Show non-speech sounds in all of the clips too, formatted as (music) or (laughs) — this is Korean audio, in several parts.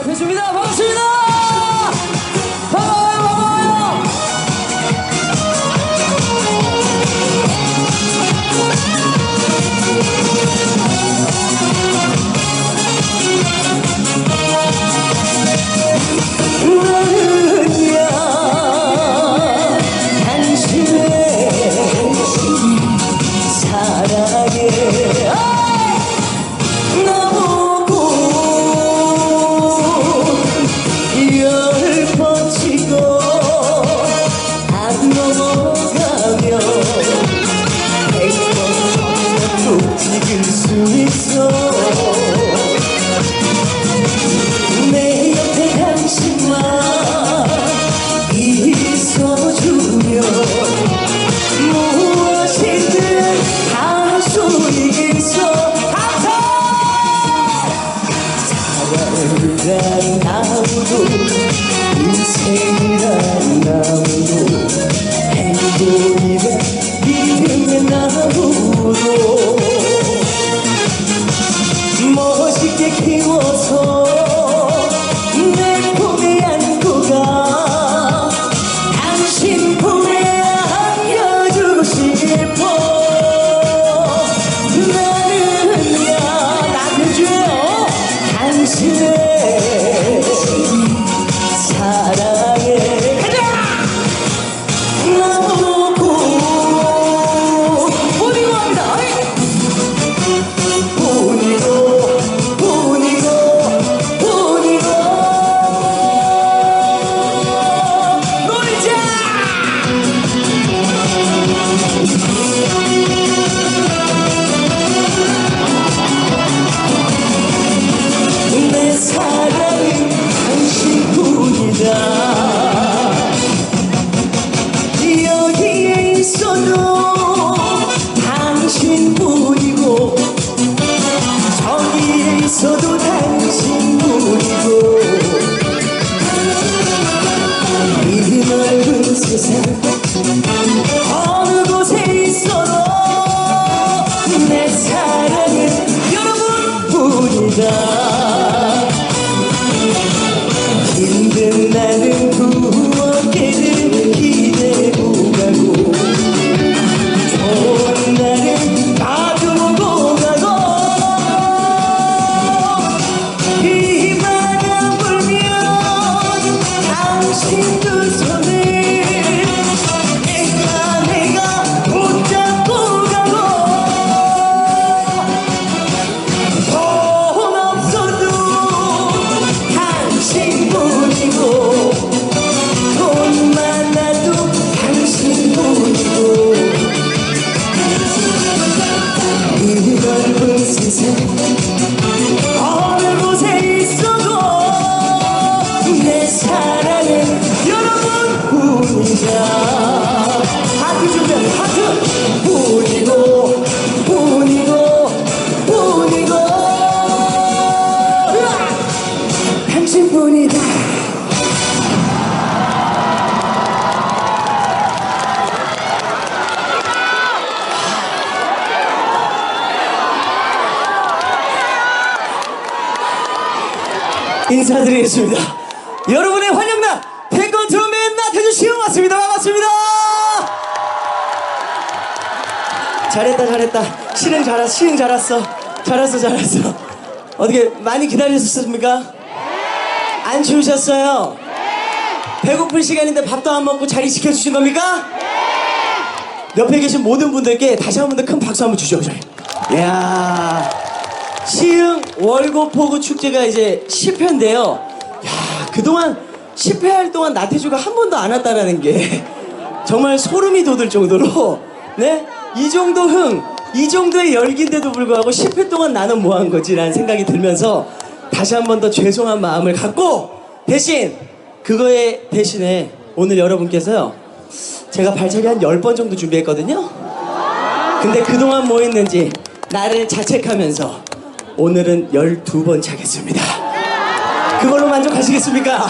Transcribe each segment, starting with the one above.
나태주입니다. 반갑습니다. 인 인사드리겠습니다. 여러분의 환영단 태권 드럼맨 나태주 씨 왔습니다. 반갑습니다. 잘했다 잘했다 실행 잘했어 실행 잘했어 잘했어 잘했어 어떻게 많이 기다리셨습니까? 안 추우셨어요? 배고플 시간인데 밥도 안 먹고 자리 지켜주신 겁니까? 옆에 계신 모든 분들께 다시 한 번 더 큰 박수 한번 주셔요. 이야. 시흥 월고포구 축제가 이제 10회인데요. 야, 그동안 10회 할 동안 나태주가 한 번도 안 왔다라는 게 (laughs) 정말 소름이 돋을 정도로 네? 이 정도 흥, 이 정도의 열기인데도 불구하고 10회 동안 나는 뭐 한 거지라는 생각이 들면서 다시 한 번 더 죄송한 마음을 갖고 대신 그거에 대신에 오늘 여러분께서요. 제가 발차기 한 10번 정도 준비했거든요. 근데 그동안 뭐 했는지 나를 자책하면서 오늘은 12번 차겠습니다. 그걸로 만족하시겠습니까?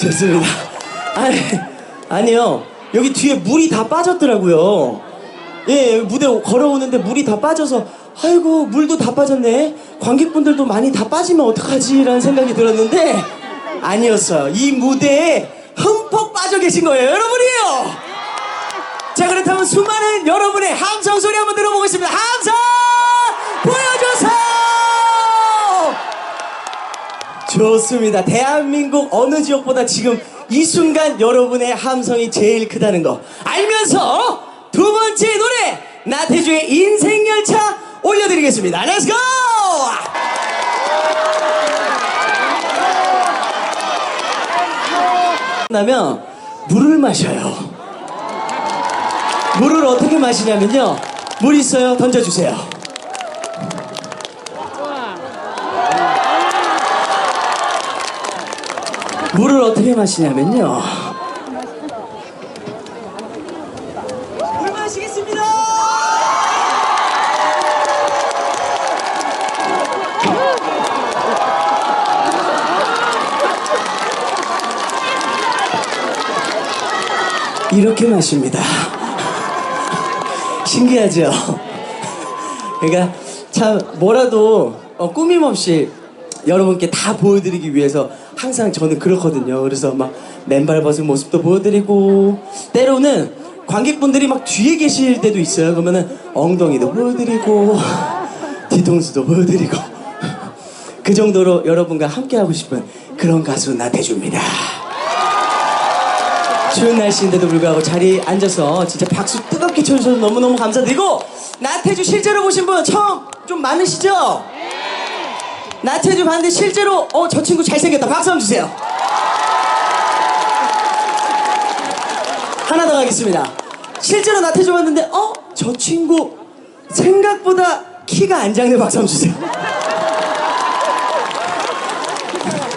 좋습니다. 아니, 아니요. 여기 뒤에 물이 다 빠졌더라고요. 예, 무대 걸어오는데 물이 다 빠져서 아이고 물도 다 빠졌네 관객분들도 많이 다 빠지면 어떡하지라는 생각이 들었는데 아니었어요 이 무대에 흠뻑 빠져 계신 거예요 여러분이요 자 그렇다면 수많은 여러분의 함성 소리 한번 들어보겠습니다 함성 보여주세요! 좋습니다. 대한민국 어느 지역보다 지금 이 순간 여러분의 함성이 제일 크다는 거 알면서 두 번째 노래 나태주의 인생 열차 올려드리겠습니다. 렛츠고 나면 물을 마셔요. 물을 어떻게 마시냐면요. 물 있어요. 던져주세요 물을 어떻게 마시냐면요. 물 마시겠습니다. 이렇게 마십니다. 신기하죠? 그러니까 참 뭐라도 어, 꾸밈 없이 여러분께 다 보여드리기 위해서 항상 저는 그렇거든요. 그래서 막 맨발 벗은 모습도 보여드리고 때로는 관객분들이 막 뒤에 계실 때도 있어요. 그러면은 엉덩이도 보여드리고 (laughs) 뒤통수도 보여드리고 (laughs) 그 정도로 여러분과 함께 하고 싶은 그런 가수 나태주입니다. 추운 날씨인데도 불구하고 자리에 앉아서 진짜 박수 뜨겁게 쳐주셔서 너무너무 감사드리고 나태주 실제로 보신 분 처음 좀 많으시죠? 나태주 봤는데 실제로 어 저 친구 잘생겼다. 박수 한번 주세요. 하나 더 가겠습니다. 실제로 나태주 봤는데 어 저 친구 생각보다 키가 안 작네. 박수 한번 주세요.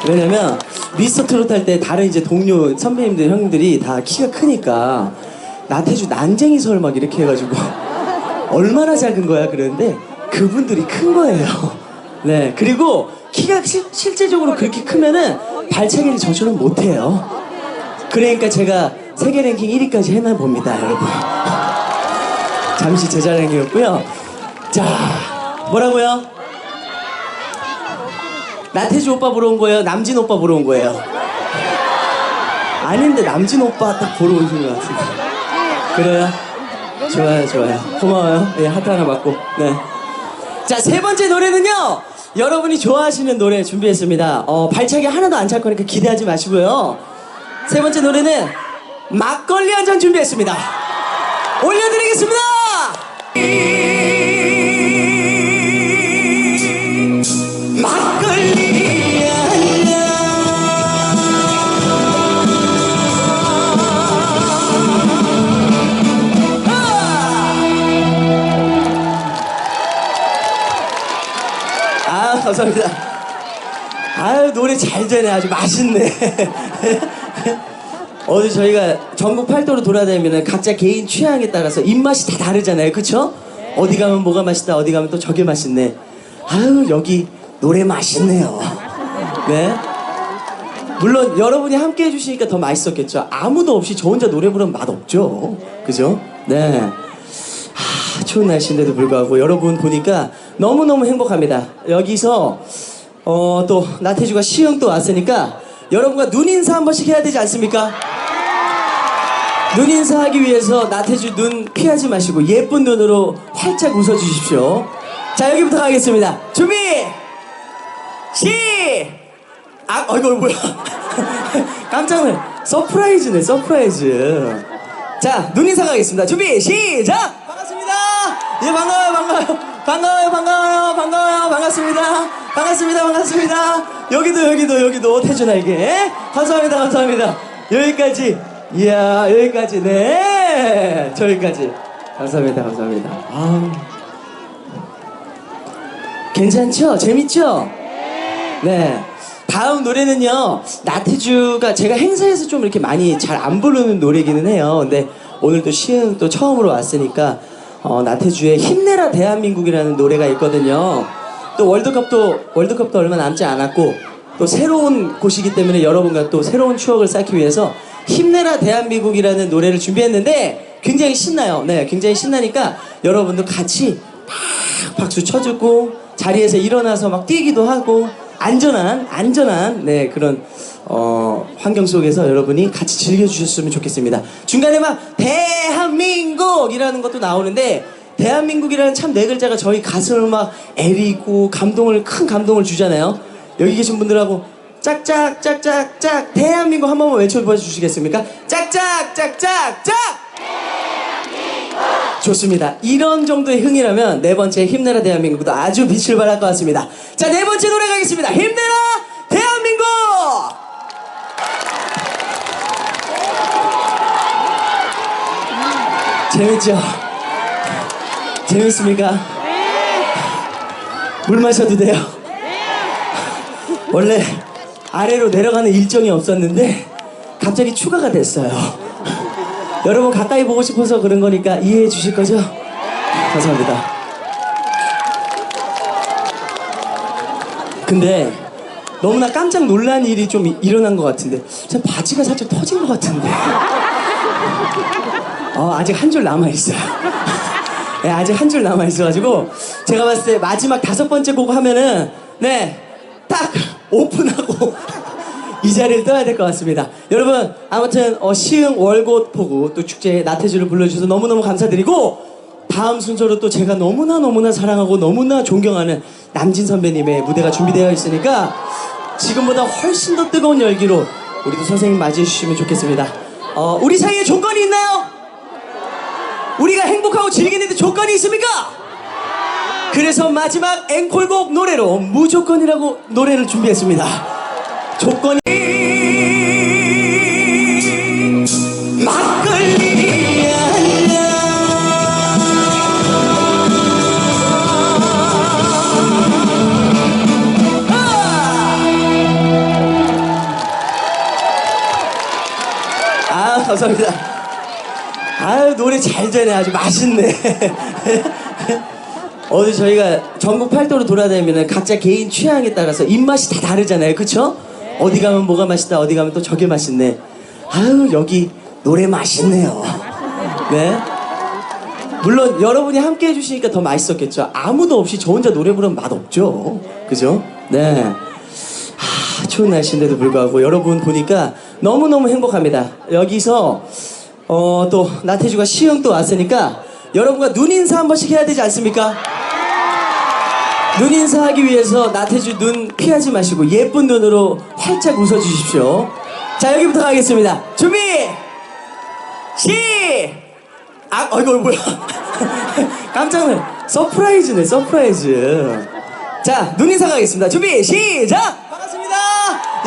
왜냐면 미스터 트롯 할 때 다른 이제 동료 선배님들 형님들이 다 키가 크니까 나태주 난쟁이 서울 막 이렇게 해가지고 얼마나 작은 거야 그러는데 그분들이 큰 거예요. 네 그리고 키가 시- 실제적으로 그렇게 크면은 발차기를 저처럼 못해요. 그러니까 제가 세계 랭킹 1위까지 해나 봅니다 여러분. (laughs) 잠시 제자 랭킹이었고요. 자 뭐라고요? 나태주 오빠 보러 온 거예요? 남진 오빠 보러 온 거예요? 아닌데 남진 오빠 딱 보러 오신 것 같은데. 그래요? 좋아요, 좋아요. 고마워요. 예, 하트 하나 받고. 네. 자, 세 번째 노래는요. 여러분이 좋아하시는 노래 준비했습니다. 어, 발차기 하나도 안 찰 거니까 기대하지 마시고요. 세 번째 노래는 막걸리 한 잔 준비했습니다. 올려드리겠습니다! 감사합니다. 아유 노래 잘 되네 아주 맛있네. (laughs) 어제 저희가 전국 팔도로 돌아다니면 각자 개인 취향에 따라서 입맛이 다 다르잖아요, 그쵸? 어디 가면 뭐가 맛있다, 어디 가면 또 저게 맛있네. 아유 여기 노래 맛있네요. 네. 물론 여러분이 함께 해주시니까 더 맛있었겠죠. 아무도 없이 저 혼자 노래 부르면 맛 없죠. 그죠? 네. 하, 추운 날씨인데도 불구하고 여러분 보니까 너무너무 행복합니다. 여기서 어, 또 나태주가 시흥 또 왔으니까 여러분과 눈인사 한 번씩 해야 되지 않습니까? 눈인사 하기 위해서 나태주 눈 피하지 마시고 예쁜 눈으로 활짝 웃어 주십시오. 자 여기부터 가겠습니다. 준비 시 아, 어이구, 뭐야. (laughs) 깜짝 놀 서프라이즈네, 서프라이즈. 자, 눈인사 가겠습니다. 준비, 시작! 반갑습니다! 예, 반가워요, 반가워요. 반가워요, 반가워요, 반가워요, 반갑습니다. 반갑습니다, 반갑습니다. 여기도, 여기도, 여기도, 태준아에게. 감사합니다, 감사합니다. 여기까지. 이야, 여기까지, 네. 저기까지. 감사합니다, 감사합니다. 아우. 괜찮죠? 재밌죠? 네. 다음 노래는요, 나태주가 제가 행사에서 좀 이렇게 많이 잘 안 부르는 노래기는 해요. 근데 오늘 또 시흥 또 처음으로 왔으니까, 어, 나태주의 힘내라 대한민국이라는 노래가 있거든요. 또 월드컵도, 월드컵도 얼마 남지 않았고, 또 새로운 곳이기 때문에 여러분과 또 새로운 추억을 쌓기 위해서 힘내라 대한민국이라는 노래를 준비했는데 굉장히 신나요. 네, 굉장히 신나니까 여러분도 같이 막 박수 쳐주고 자리에서 일어나서 막 뛰기도 하고 안전한 안전한 네 그런 어, 환경 속에서 여러분이 같이 즐겨주셨으면 좋겠습니다. 중간에 막 대한민국이라는 것도 나오는데 대한민국이라는 참 네 글자가 저희 가슴을 막 애리고 감동을 큰 감동을 주잖아요. 여기 계신 분들하고 짝짝 짝짝 짝 대한민국 한 번만 외쳐봐 주시겠습니까? 짝짝 짝짝 짝 좋습니다. 이런 정도의 흥이라면 네 번째 힘내라 대한민국도 아주 빛을 발할 것 같습니다. 자, 네 번째 노래 가겠습니다. 힘내라 대한민국! 재밌죠? 재밌습니까? 물 마셔도 돼요? 원래 아래로 내려가는 일정이 없었는데 갑자기 추가가 됐어요. 여러분 가까이 보고 싶어서 그런 거니까 이해해 주실 거죠? 감사합니다. 근데 너무나 깜짝 놀란 일이 좀 이- 일어난 것 같은데 제 바지가 살짝 터진 것 같은데 어, 아직 한 줄 남아 있어요. 네, 아직 한 줄 남아 있어가지고 제가 봤을 때 마지막 다섯 번째 곡 하면은 네 딱 오픈하고 (laughs) 이 자리를 떠야 될 것 같습니다. 여러분 아무튼 어, 시흥 월곶 포구 또 축제 나태주를 불러주셔서 너무너무 감사드리고 다음 순서로 또 제가 너무나 너무나 사랑하고 너무나 존경하는 남진 선배님의 무대가 준비되어 있으니까 지금보다 훨씬 더 뜨거운 열기로 우리도 선생님 맞이해 주시면 좋겠습니다. 어, 우리 사이에 조건이 있나요? 우리가 행복하고 즐기는데 조건이 있습니까? 그래서 마지막 앵콜곡 노래로 무조건이라고 노래를 준비했습니다. 조건이 감사합니다. 아유 노래 잘 되네 아주 맛있네. 어디 저희가 전국 팔도로 돌아다니면 각자 개인 취향에 따라서 입맛이 다 다르잖아요, 그쵸? 어디 가면 뭐가 맛있다, 어디 가면 또 저게 맛있네. 아유 여기 노래 맛있네요. 네. 물론 여러분이 함께 해주시니까 더 맛있었겠죠. 아무도 없이 저 혼자 노래 부르면 맛 없죠. 그죠? 네. 아, 추운 날씨인데도 불구하고 여러분 보니까 너무너무 행복합니다. 여기서 어, 또 나태주가 시흥 또 왔으니까 여러분과 눈인사 한 번씩 해야 되지 않습니까? 눈인사 하기 위해서 나태주 눈 피하지 마시고 예쁜 눈으로 활짝 웃어주십시오. 자 여기부터 가겠습니다. 준비 시 아, 어, 이거 뭐야? (laughs) 깜짝 놀 서프라이즈네, 서프라이즈. 자, 눈인사 가겠습니다. 준비, 시작!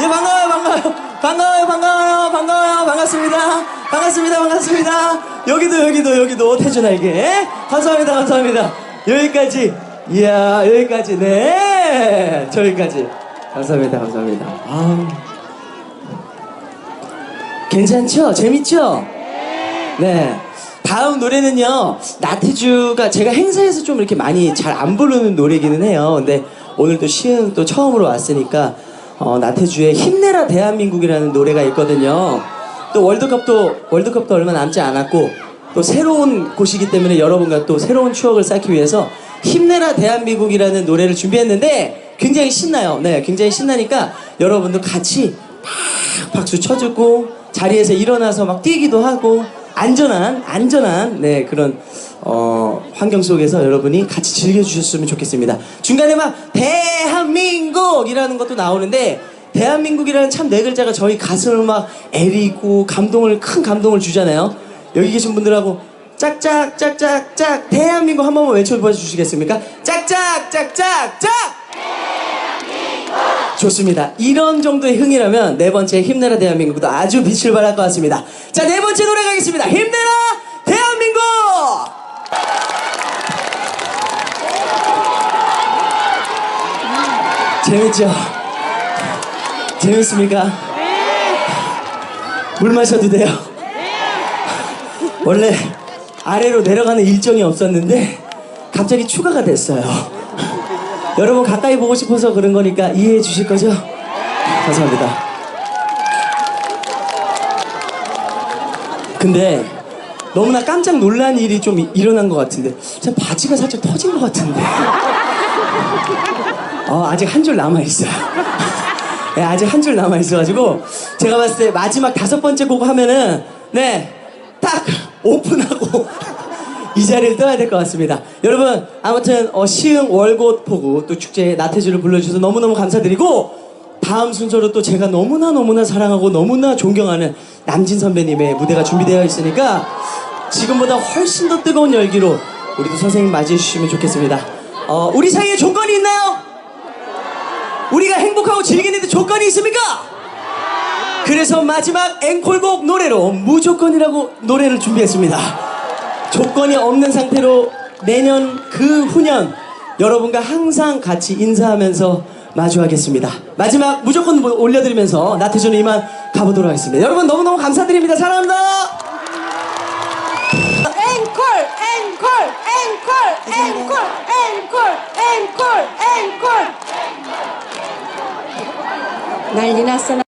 예, 반가워요, 반가워요. 반가워요, 반가워요, 반가워요, 반갑습니다. 반갑습니다, 반갑습니다. 여기도, 여기도, 여기도, 태준아에게. 감사합니다, 감사합니다. 여기까지. 이야, 여기까지. 네. 저기까지. 감사합니다, 감사합니다. 아우. 괜찮죠? 재밌죠? 네. 다음 노래는요, 나태주가 제가 행사에서 좀 이렇게 많이 잘 안 부르는 노래기는 해요. 근데 오늘 또 시흥 또 처음으로 왔으니까, 어, 나태주의 힘내라 대한민국이라는 노래가 있거든요. 또 월드컵도, 월드컵도 얼마 남지 않았고, 또 새로운 곳이기 때문에 여러분과 또 새로운 추억을 쌓기 위해서 힘내라 대한민국이라는 노래를 준비했는데 굉장히 신나요. 네, 굉장히 신나니까 여러분도 같이 막 박수 쳐주고 자리에서 일어나서 막 뛰기도 하고 안전한 안전한 네 그런 어, 환경 속에서 여러분이 같이 즐겨주셨으면 좋겠습니다. 중간에 막 대한민국이라는 것도 나오는데 대한민국이라는 참 네 글자가 저희 가슴을 막 애리고 감동을 큰 감동을 주잖아요. 여기 계신 분들하고 짝짝 짝짝 짝 대한민국 한 번만 외쳐봐 주시겠습니까? 짝짝 짝짝 짝 좋습니다. 이런 정도의 흥이라면 네 번째 힘내라 대한민국도 아주 빛을 발할 것 같습니다. 자, 네 번째 노래 가겠습니다. 힘내라 대한민국! 재밌죠? 재밌습니까? 물 마셔도 돼요? 원래 아래로 내려가는 일정이 없었는데 갑자기 추가가 됐어요. 여러분 가까이 보고 싶어서 그런 거니까 이해해 주실 거죠? 감사합니다. 근데 너무나 깜짝 놀란 일이 좀 이- 일어난 것 같은데 제 바지가 살짝 터진 것 같은데 어, 아직 한 줄 남아 있어요. (laughs) 네, 아직 한 줄 남아 있어가지고 제가 봤을 때 마지막 다섯 번째 곡 하면은 네 딱 오픈하고 (laughs) 이 자리를 떠야 될 것 같습니다. 여러분 아무튼 어, 시흥 월곶 포구 또 축제 나태주를 불러주셔서 너무너무 감사드리고 다음 순서로 또 제가 너무나 너무나 사랑하고 너무나 존경하는 남진 선배님의 무대가 준비되어 있으니까 지금보다 훨씬 더 뜨거운 열기로 우리도 선생님 맞이해 주시면 좋겠습니다. 어, 우리 사이에 조건이 있나요? 우리가 행복하고 즐기는데 조건이 있습니까? 그래서 마지막 앵콜곡 노래로 무조건이라고 노래를 준비했습니다. 조건이 없는 상태로 내년 그 후년 여러분과 항상 같이 인사하면서 마주하겠습니다. 마지막 무조건 뭐 올려드리면서 나태주는 이만 가보도록 하겠습니다. 여러분 너무너무 감사드립니다. 사랑합니다. 앵콜 앵콜 앵콜 앵콜 앵콜 앵콜 앵콜 난리 났어